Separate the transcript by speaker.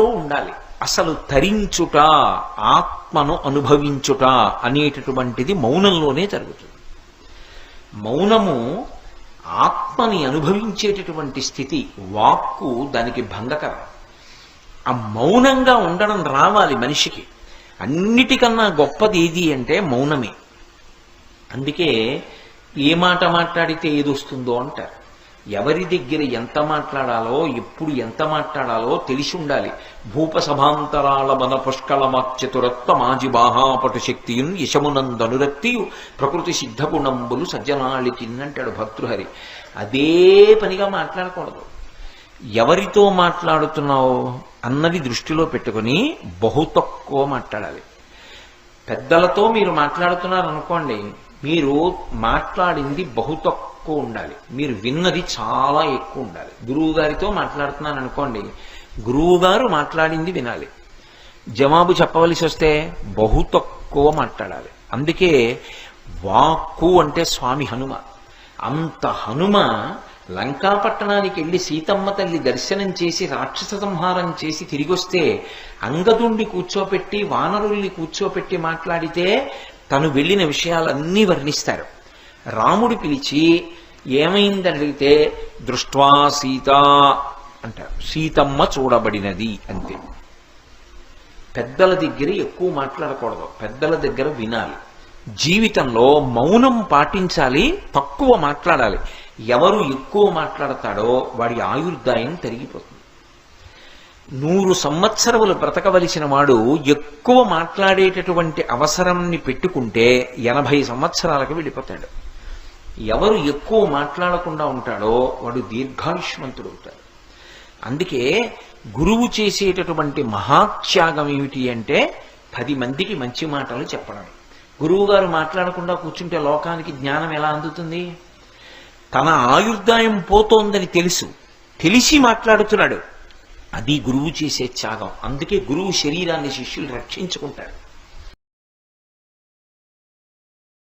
Speaker 1: మౌనంలో ఉండాలి. అసలు తరించుట ఆత్మను అనుభవించుట అనేటటువంటిది మౌనంలోనే జరుగుతుంది. మౌనము ఆత్మని అనుభవించేటటువంటి స్థితి వాక్కు దానికి భంగకరం. ఆ మౌనంగా ఉండడం రావాలి మనిషికి. అన్నిటికన్నా గొప్పది ఏది అంటే మౌనమే. అందుకే ఏ మాట మాట్లాడితే ఏదొస్తుందో అంటారు. ఎవరి దగ్గర ఎంత మాట్లాడాలో ఎప్పుడు ఎంత మాట్లాడాలో తెలిసి ఉండాలి. భూప సభాంతరాల మన పుష్కల చతురత్వ మాజి బాహాపటు శక్తియున్ యశమునందనురక్తియు ప్రకృతి సిద్ధగుణంబులు సజ్జనాళికి అంటాడు భర్తృహరి అదే పనిగా మాట్లాడకూడదు. ఎవరితో మాట్లాడుతున్నావు అన్నది దృష్టిలో పెట్టుకుని బహు తక్కువ మాట్లాడాలి. పెద్దలతో మీరు మాట్లాడుతున్నారనుకోండి మీరు మాట్లాడింది బహు తక్కువ తక్కువ ఉండాలి. మీరు విన్నది చాలా ఎక్కువ ఉండాలి. గురువు గారితో మాట్లాడుతున్నాను అనుకోండి గురువు గారు మాట్లాడింది వినాలి. జవాబు చెప్పవలసి వస్తే బహు తక్కువ మాట్లాడాలి. అందుకే వాక్కు అంటే స్వామి హనుమ. అంత హనుమ లంకాపట్టణానికి వెళ్ళి సీతమ్మ తల్లి దర్శనం చేసి రాక్షస సంహారం చేసి తిరిగి వస్తే అంగదుండి కూర్చోపెట్టి వానరుల్ని కూర్చోపెట్టి మాట్లాడితే తను వెళ్ళిన విషయాలన్నీ వర్ణిస్తారు. రాముడు పిలిచి ఏమైందని అడిగితే దృష్ట్వా సీత అంటారు సీతమ్మ చూడబడినది అంతే. పెద్దల దగ్గర ఎక్కువ మాట్లాడకూడదు. పెద్దల దగ్గర వినాలి. జీవితంలో మౌనం పాటించాలి తక్కువ మాట్లాడాలి. ఎవరు ఎక్కువ మాట్లాడతాడో వాడి ఆయుర్దాయం తరిగిపోతుంది. నూరు సంవత్సరములు బ్రతకవలసిన వాడు ఎక్కువ మాట్లాడేటటువంటి అవసరాన్ని పెట్టుకుంటే ఎనభై సంవత్సరాలకు వెళ్ళిపోతాడు. ఎవరు ఎక్కువ మాట్లాడకుండా ఉంటాడో వాడు దీర్ఘాయుష్మంతుడు అవుతాడు. అందుకే గురువు చేసేటటువంటి మహాత్యాగం ఏమిటి అంటే పది మందికి మంచి మాటలు చెప్పడం. గురువు గారు మాట్లాడకుండా కూర్చుంటే లోకానికి జ్ఞానం ఎలా అందుతుంది? తన ఆయుర్దాయం పోతోందని తెలుసు. తెలిసి మాట్లాడుతున్నాడు. అది గురువు చేసే త్యాగం. అందుకే గురువు శరీరాన్ని శిష్యులు రక్షించుకుంటారు.